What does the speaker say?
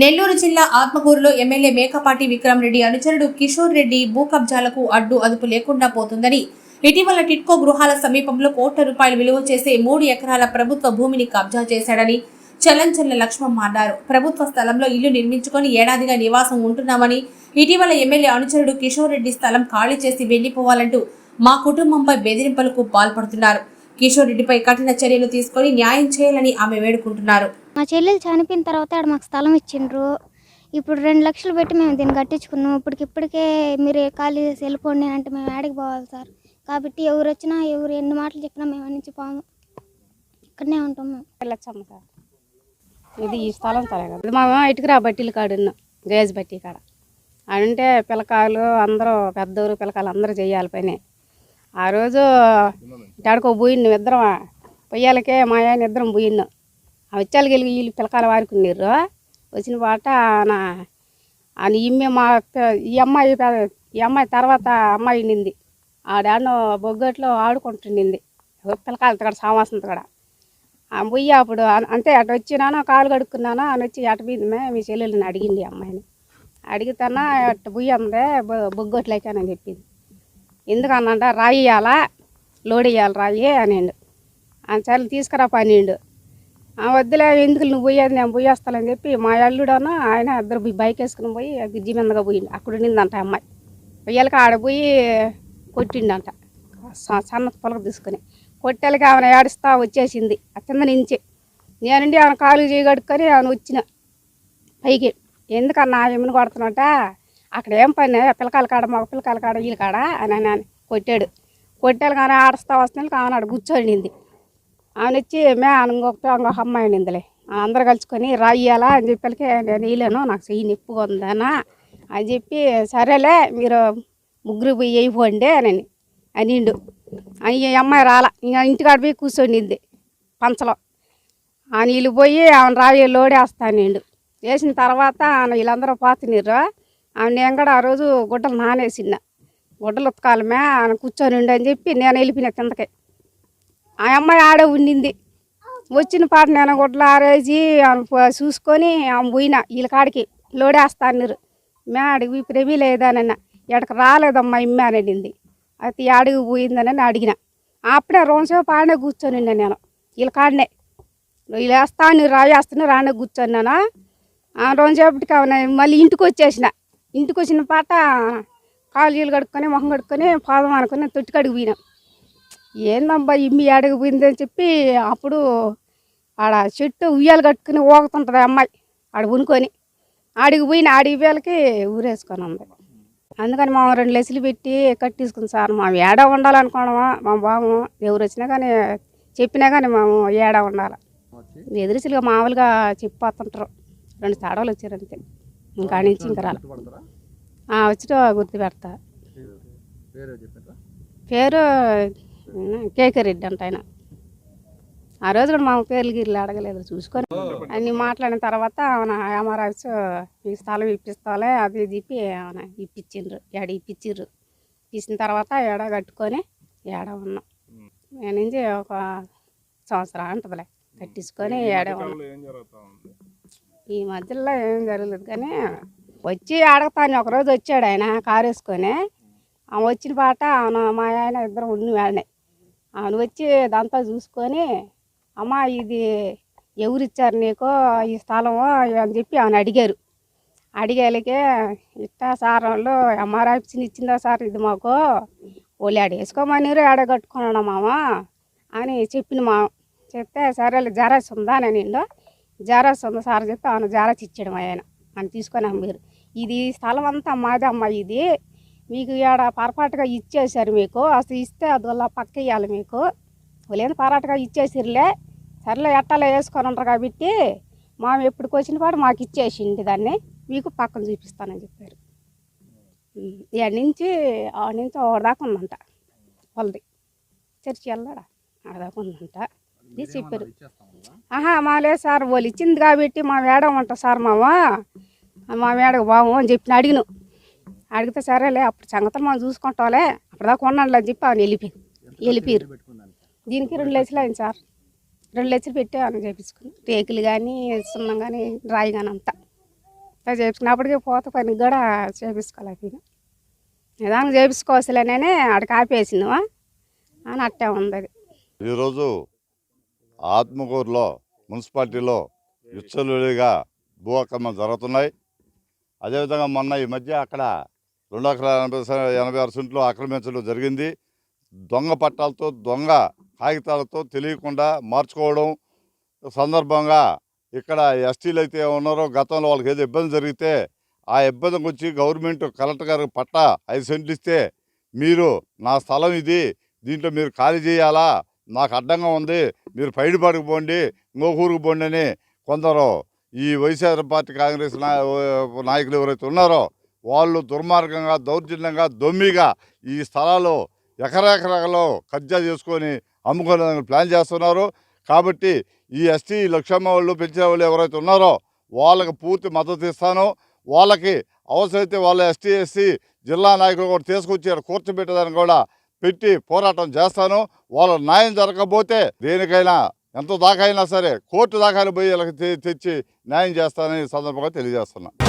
నెల్లూరు జిల్లా ఆత్మకూరులో ఎమ్మెల్యే మేకపాటి విక్రమ్ రెడ్డి అనుచరుడు కిషోర్ రెడ్డి భూ కబ్జాలకు అడ్డు అదుపు లేకుండా పోతుందని. ఇటీవల టిట్కో గృహాల సమీపంలో కోట్ల రూపాయలు విలువ చేసే మూడు ఎకరాల ప్రభుత్వ భూమిని కబ్జా చేశాడని చల్లంచల్ల లక్ష్మమ్మ అన్నారు. ప్రభుత్వ స్థలంలో ఇల్లు నిర్మించుకొని ఏడాదిగా నివాసం ఉంటున్నామని ఇటీవల ఎమ్మెల్యే అనుచరుడు కిషోర్ రెడ్డి స్థలం ఖాళీ చేసి వెళ్ళిపోవాలంటూ మా కుటుంబంపై బెదిరింపులకు పాల్పడుతున్నారు. కిషోర్ రెడ్డిపై కఠిన చర్యలు తీసుకొని న్యాయం చేయాలని ఆమె వేడుకుంటున్నారు. మా చెల్లెలు చనిపోయిన తర్వాత ఆడ మాకు స్థలం ఇచ్చిండ్రు. ఇప్పుడు రెండు లక్షలు పెట్టి మేము దీన్ని కట్టించుకున్నాం. ఇప్పటికి ఇప్పటికే మీరు ఖాళీ చేసి వెళ్ళిపోండి అంటే మేము ఆడికి పోవాలి సార్. కాబట్టి ఎవరు వచ్చినా ఎవరు ఎన్ని మాటలు చెప్పినా మేము అన్ని పోము. ఇక్కడనే ఉంటాం మేము. వెళ్ళొచ్చాము సార్. ఇది ఈ స్థలం సరే కదా. ఇది మా ఇటుకురా రా కాడు ఉన్నాం గేజ్ బట్టి కాడ. అంటే పిల్లకాయలు అందరూ పెద్దవారు పిల్లకాయలు అందరూ చేయాలి పని. ఆ రోజు ఇటాడుకో పోయిన్నాం ఇద్దరం పొయ్యాలకే మా ఆయన ఇద్దరం పోయిన్నాం ఆ వచ్చాలకి వెళ్ళి వీళ్ళు పిల్లకాయలు వారుకున్నారు వచ్చిన పాట నా అని ఈమె మా ఈ అమ్మాయి ఈ అమ్మాయి తర్వాత అమ్మాయి నింది. ఆడాడో బొగ్గట్లో ఆడుకుంటుండింది. పిల్లకాయలతో కూడా సామాసంతో కూడా ఆ పోయి అప్పుడు అంతే అటు వచ్చినాను కాలు కడుక్కున్నాను అని వచ్చి అటు మీదమే మీ చెల్లెళ్ళని అడిగింది అమ్మాయిని. అడిగితేనా అటు పోయి అందే బొగ్గొట్లేకానని చెప్పింది ఎందుకన్నంట రాయి ఇవ్వాలా లోడ్ ఇవ్వాలి రాయి అనిండు ఆయన చల్లి తీసుకురా పనిండు వద్దులే ఎందుకు నువ్వు పోయేది? నేను పోయేస్తానని చెప్పి మా అల్లుడను ఆయన ఇద్దరు పోయి బైక్ వేసుకుని పోయి ఆ మీదగా పోయింది అక్కడ ఉండిందంట అమ్మాయి. పొయ్యాలకి ఆడ పోయి కొట్టిండంట. స- సన్న పొలక తీసుకుని. కొట్టేలకి ఆమె ఏడుస్తా వచ్చేసింది. ఆ కింద నుంచి. నేనుండి ఆమె కాలు చేయగడుక్కొని ఆమె వచ్చిన పైకి. ఎందుకన్నా ఏమని కొడుతున్నట? అక్కడ ఏం పని? పిల్లకాయల కాడ మగ పిల్లకాయల కాడ వీళ్ళ కాడ? అని అని కొట్టాడు. కొట్టాలి కానీ ఆడుస్తా వస్తున్నాళ్ళకి ఆమె ఆడ కూర్చోండింది ఆమె వచ్చి మే ఇంకొకటి ఇంకొక అమ్మాయి నిందిలే అందరు కలుసుకొని రాయ్యాలా అని చెప్పేకి నేను వేయలేను నాకు చెయ్యి నొప్పిగా ఉందనా అని చెప్పి సరేలే మీరు ముగ్గురు పోయి వేయిపోండి అని అనిండు. ఈ అమ్మాయి రాలా. ఇంకా ఇంటికాడ పోయి కూర్చొనింది పంచలో. ఆ నీళ్ళు పోయి ఆమె రాయి లోడేస్తానండు వేసిన తర్వాత ఆమె వీళ్ళందరూ పోతున్నారు ఆమె నేను కూడా ఆ రోజు గుడ్డలు నానేసిన. గుడ్డలు ఉతకాలమే ఆయన కూర్చొని ఉండి అని చెప్పి నేను వెళ్ళిపోయిన కిందకి. ఆ అమ్మాయి ఆడ ఉండింది. వచ్చిన పాట నేను గుడ్లు ఆరేసి ఆమె చూసుకొని ఆమె పోయిన వీళ్ళ కాడికి లోడేస్తాన్నారు. మే అడిగి ప్రేమి లేదానన్న. ఎక్కడికి రాలేదమ్మా ఇమ్మ అని అయితే అడిగి పోయిందని అడిగిన. అప్పుడే రోజుసేపు ఆడనే కూర్చొని నేను. వీళ్ళ కాడనే. వీళ్ళు వేస్తాను రాయేస్తాను రానే కూర్చున్నాను ఆ రోజుసేపటికి ఆమె మళ్ళీ ఇంటికి వచ్చేసిన. ఇంటికి వచ్చిన పాట కాలు కడుక్కొని మొహం కడుక్కొని పాదం అనుకుని తొట్టి కడిగి పోయినాం. ఏందబ్బా ఇమ్మి అడిగి పోయిందని చెప్పి అప్పుడు ఆడ చెట్టు ఉయ్యాలు కట్టుకుని ఊగుతుంటుంది ఆ అమ్మాయి. ఆడ ఉనుకొని ఆడికి పోయిన ఆడికి వేలకి ఊరేసుకొని ఉంది. అందుకని మా రెండు లెసులు పెట్టి కట్టేసుకుంది సార్. మా ఏడ ఉండాలనుకోవడమా మా బాము ఎవరు వచ్చినా కానీ చెప్పినా కానీ మేము ఏడ ఉండాలి? ఎదురుసులుగా మామూలుగా చెప్పిపోతుంటారు రెండు తడవలు వచ్చారు అంతే. ఇంకా నుంచి ఇంకా రాలే. వచ్చిట గుర్తు పెడతా పేరు కేకే రెడ్డి అంట ఆయన. ఆ రోజు కూడా మా పేర్లు గిర్లు అడగలేదు చూసుకొని. అన్ని మాట్లాడిన తర్వాత ఆయన ఏమరాజు ఈ స్థలం ఇప్పిస్తాలే అది చెప్పి ఆయన ఇప్పించిండ్రు. ఏడ ఇప్పించిర్రు ఇచ్చిన తర్వాత ఏడ కట్టుకొని ఏడ ఉన్నాం? నేను నుంచి ఒక సంవత్సరం అంటదిలే. కట్టించుకొని ఏడే ఉన్నాం? ఈ మధ్యలో ఏం జరగలేదు కానీ వచ్చి అడగతాను. ఒకరోజు వచ్చాడు ఆయన కారు వేసుకొని. ఆమె వచ్చిన పాట ఆయన మా ఆయన ఇద్దరం ఉండి వాడినాయి ఆమె వచ్చి దాంతో చూసుకొని అమ్మ ఇది ఎవరిచ్చారు నీకు? ఈ స్థలము? అని చెప్పి ఆమెను అడిగారు. అడిగేలకే ఇట్టా సార్ వాళ్ళు ఎంఆర్ఐ ఇచ్చిందా సార్ ఇది మాకు? వాళ్ళు ఆడేసుకోమనిరు వేసుకోమని మామ? అని చెప్పిన మా చెప్తే సరే జరాస్ ఉందా? అని నిండు జరాస్ ఉందా సార్ చెప్పి ఆయన జరాస్ ఇచ్చాడు మా ఆయన. అని తీసుకొని అమ్మారు. ఇది స్థలం అంతా మాదే అమ్మ ఇది మీకు ఈడ పొరపాటుగా ఇచ్చేసారు మీకు అసలు ఇస్తే అందువల్ల పక్క ఇవ్వాలి మీకు. వాళ్ళేం పొరపాటుగా ఇచ్చేసిర్లే సర్లే ఎట్టాలో వేసుకొని ఉంటారు కాబట్టి మా ఎప్పటికి వచ్చిన పాటు మాకు ఇచ్చేసింది దాన్ని. మీకు పక్కన చూపిస్తానని చెప్పారు. ఈడ నుంచి ఆ నుంచి దాకా ఉందంట. వాళ్ళది. చర్చి వెళ్ళాడా. ఆడదాకా ఉందంట. ఇది చెప్పారు. ఆహా మా లేదు సార్ వాళ్ళు ఇచ్చింది కాబట్టి మా మేడ ఉంటా సార్ మామ. మా మేడకు బాము అని చెప్పి అడిగిను. అడిగితే సరేలే అప్పుడు సంగతులు మనం చూసుకుంటాంలే. అప్పటిదాకా ఉన్నాడులే అని చెప్పి ఆయన వెళ్ళిపోయి వెళ్ళిపోయారు. దీనికి రెండు లక్షలు అయింది సార్. రెండు లక్షలు పెట్టి ఆయన చేపించుకుని రేకులు కానీ సున్నం కానీ రాయి కానీ అంతా. అంతా చేపించుకున్నప్పటికీ పోత పనికి కూడా చేపించుకోలేకపోయినా నిదానం చేపించుకోవచ్చులేనని ఆడికి ఆపేసిందివా అని అట్టే ఉంది అది. ఈరోజు ఆత్మకూరులో మున్సిపాలిటీలో విచ్చలుడిగా భూ అక్రమాలు జరుగుతున్నాయి. అదేవిధంగా మొన్న ఈ మధ్య అక్కడ రెండు ఎకరాల ఎనభై ఎనభై ఆరు సెంట్లు ఆక్రమించడం జరిగింది. దొంగ పట్టాలతో దొంగ కాగితాలతో తెలియకుండా మార్చుకోవడం సందర్భంగా ఇక్కడ ఎస్టీలు అయితే ఉన్నారో గతంలో వాళ్ళకి ఏదో ఇబ్బంది జరిగితే ఆ ఇబ్బంది గురించి గవర్నమెంట్ కలెక్టర్ గారికి పట్టా ఐదు సెంట్లు ఇస్తే మీరు నా స్థలం ఇది దీంట్లో మీరు ఖాళీ చేయాలా నాకు అడ్డంగా ఉంది మీరు పైడిపాడుకు పోండి ఇంకొకూరుకు పోండి అని కొందరు ఈ వైఎస్ఆర్ పార్టీ కాంగ్రెస్ నా- నాయకులు ఎవరైతే ఉన్నారో వాళ్ళు దుర్మార్గంగా దౌర్జన్యంగా దొమ్మిగా ఈ స్థలాలు ఎకరెకరలో కబ్జా చేసుకొని అమ్ముకోవడానికి ప్లాన్ చేస్తున్నారు. కాబట్టి ఈ ఎస్టీ లక్షమ్మ వాళ్ళు పెంచిన వాళ్ళు ఎవరైతే ఉన్నారో వాళ్ళకి పూర్తి మద్దతు ఇస్తాను. వాళ్ళకి అవసరమైతే వాళ్ళ ఎస్టీ ఎస్సీ జిల్లా నాయకులు కూడా తీసుకొచ్చి కూర్చోబెట్టేదాన్ని కూడా పెట్టి పోరాటం చేస్తాను. వాళ్ళ న్యాయం జరగకపోతే దేనికైనా ఎంత దాకా అయినా సరే కోర్టు దాకా పోయి వీళ్ళకి తెచ్చి న్యాయం చేస్తానని సందర్భంగా తెలియజేస్తున్నాను.